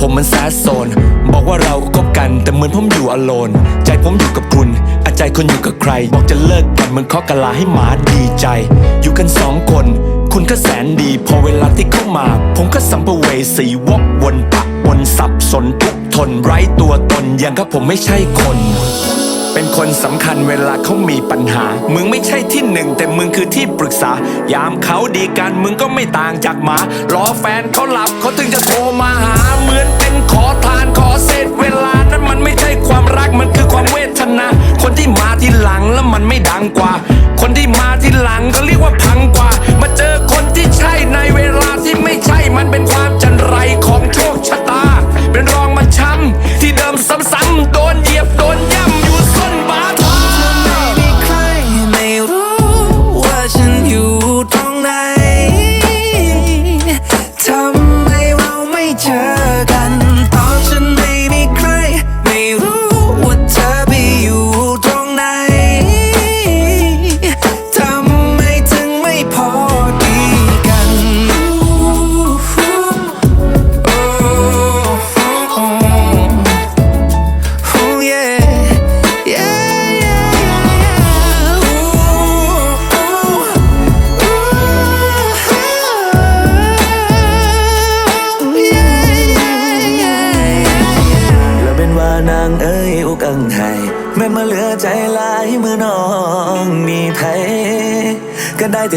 ผมมันแซดโซน บอกว่าเราคบกันแต่เหมือนผมอยู่อโลน ใจผมอยู่กับคุณ อาใจคนอยู่กับใคร บอกจะเลิกกันเหมือนเคาะกะลาให้หมาดีใจ อยู่กันสองคน คุณก็แสนดี พอเวลาที่เข้ามา ผมก็สัมภเวสีวกวนปะวนสับสนทุกทนไร้ตัวตนอย่างกับผมไม่ใช่คนเป็นคนสำคัญเวลาเขามีปัญหา มึงไม่ใช่ที่หนึ่งแต่มึงคือที่ปรึกษา ยามเขาดีกันมึงก็ไม่ต่างจากหมา รอแฟนเขาหลับเขาถึงจะโทรมาหา ชนะคนาคนที่มาที่หลังแล้วมันไม่ดังกว่า คนที่มาที่านางเอ้ยอุกังไห้แม่มาเหลือใจหลายมือน้องมีไผก็ได้แต่